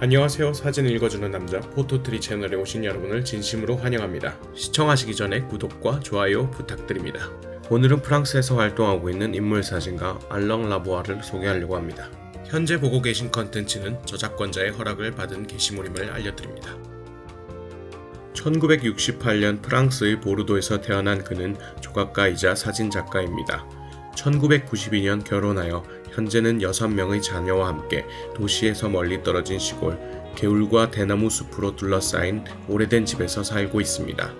안녕하세요. 사진 읽어주는 남자 포토트리 채널에 오신 여러분을 진심으로 환영합니다. 시청하시기 전에 구독과 좋아요 부탁드립니다. 오늘은 프랑스에서 활동하고 있는 인물 사진가 알렁 라보아를 소개하려고 합니다. 현재 보고 계신 컨텐츠는 저작권자의 허락을 받은 게시물임을 알려드립니다. 1968년 프랑스의 보르도에서 태어난 그는 조각가이자 사진작가입니다. 1992년 결혼하여 현재는 6명의 자녀와 함께 도시에서 멀리 떨어진 시골 개울과 대나무 숲으로 둘러싸인 오래된 집에서 살고 있습니다.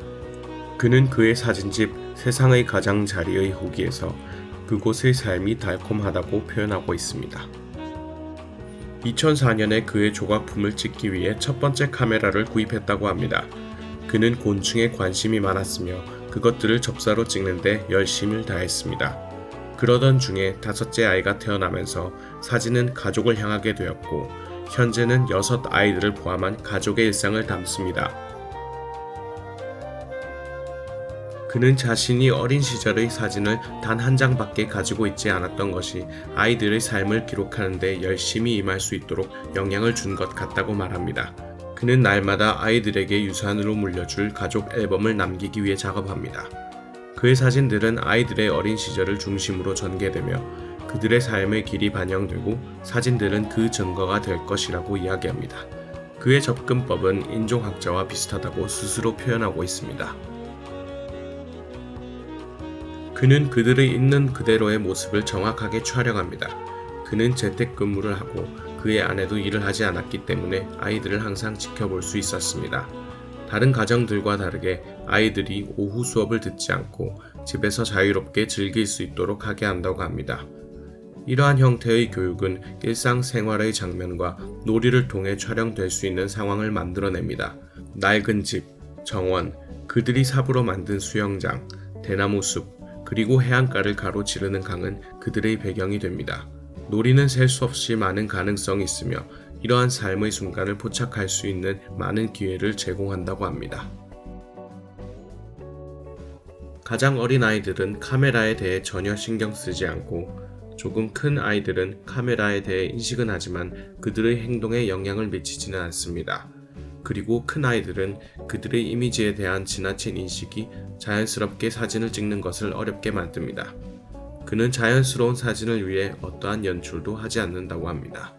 그는 그의 사진집 세상의 가장 자리의 후기에서 그곳의 삶이 달콤하다고 표현하고 있습니다. 2004년에 그의 조각품을 찍기 위해 첫 번째 카메라를 구입했다고 합니다. 그는 곤충에 관심이 많았으며 그것들을 접사로 찍는데 열심을 다했습니다. 그러던 중에 다섯째 아이가 태어나면서 사진은 가족을 향하게 되었고 현재는 여섯 아이들을 포함한 가족의 일상을 담습니다. 그는 자신이 어린 시절의 사진을 단 한 장밖에 가지고 있지 않았던 것이 아이들의 삶을 기록하는데 열심히 임할 수 있도록 영향을 준 것 같다고 말합니다. 그는 날마다 아이들에게 유산으로 물려줄 가족 앨범을 남기기 위해 작업합니다. 그의 사진들은 아이들의 어린 시절을 중심으로 전개되며 그들의 삶의 길이 반영되고 사진들은 그 증거가 될 것이라고 이야기합니다. 그의 접근법은 인종학자와 비슷하다고 스스로 표현하고 있습니다. 그는 그들의 있는 그대로의 모습을 정확하게 촬영합니다. 그는 재택근무를 하고 그의 아내도 일을 하지 않았기 때문에 아이들을 항상 지켜볼 수 있었습니다. 다른 가정들과 다르게 아이들이 오후 수업을 듣지 않고 집에서 자유롭게 즐길 수 있도록 하게 한다고 합니다. 이러한 형태의 교육은 일상생활의 장면과 놀이를 통해 촬영될 수 있는 상황을 만들어냅니다. 낡은 집, 정원, 그들이 삽으로 만든 수영장, 대나무 숲, 그리고 해안가를 가로지르는 강은 그들의 배경이 됩니다. 놀이는 셀 수 없이 많은 가능성이 있으며 이러한 삶의 순간을 포착할 수 있는 많은 기회를 제공한다고 합니다. 가장 어린 아이들은 카메라에 대해 전혀 신경 쓰지 않고 조금 큰 아이들은 카메라에 대해 인식은 하지만 그들의 행동에 영향을 미치지는 않습니다. 그리고 큰 아이들은 그들의 이미지에 대한 지나친 인식이 자연스럽게 사진을 찍는 것을 어렵게 만듭니다. 그는 자연스러운 사진을 위해 어떠한 연출도 하지 않는다고 합니다.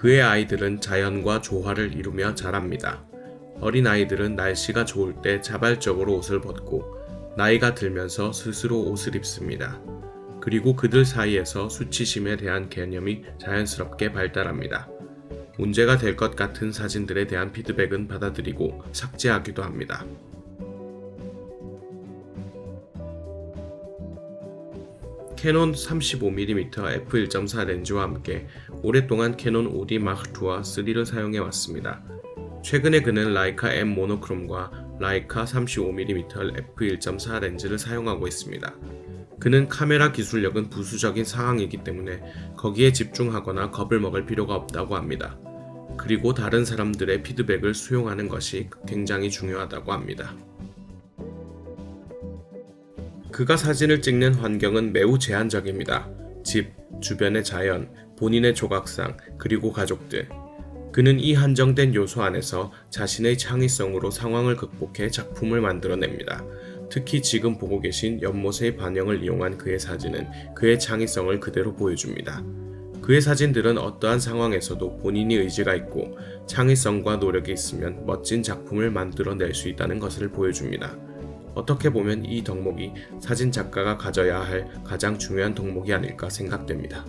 그의 아이들은 자연과 조화를 이루며 자랍니다. 어린 아이들은 날씨가 좋을 때 자발적으로 옷을 벗고 나이가 들면서 스스로 옷을 입습니다. 그리고 그들 사이에서 수치심에 대한 개념이 자연스럽게 발달합니다. 문제가 될 것 같은 사진들에 대한 피드백은 받아들이고 삭제하기도 합니다. 캐논 35mm f1.4 렌즈와 함께 오랫동안 캐논 5D 마크2와 3를 사용해 왔습니다. 최근에 그는 라이카 M 모노크롬과 라이카 35mm f1.4 렌즈를 사용하고 있습니다. 그는 카메라 기술력은 부수적인 상황이기 때문에 거기에 집중하거나 겁을 먹을 필요가 없다고 합니다. 그리고 다른 사람들의 피드백을 수용하는 것이 굉장히 중요하다고 합니다. 그가 사진을 찍는 환경은 매우 제한적입니다. 집, 주변의 자연, 본인의 조각상, 그리고 가족들. 그는 이 한정된 요소 안에서 자신의 창의성으로 상황을 극복해 작품을 만들어냅니다. 특히 지금 보고 계신 연못의 반영을 이용한 그의 사진은 그의 창의성을 그대로 보여줍니다. 그의 사진들은 어떠한 상황에서도 본인이 의지가 있고 창의성과 노력이 있으면 멋진 작품을 만들어낼 수 있다는 것을 보여줍니다. 어떻게 보면 이 덕목이 사진 작가가 가져야 할 가장 중요한 덕목이 아닐까 생각됩니다.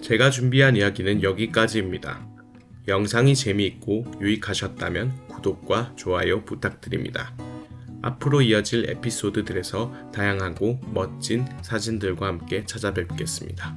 제가 준비한 이야기는 여기까지입니다. 영상이 재미있고 유익하셨다면 구독과 좋아요 부탁드립니다. 앞으로 이어질 에피소드들에서 다양하고 멋진 사진들과 함께 찾아뵙겠습니다.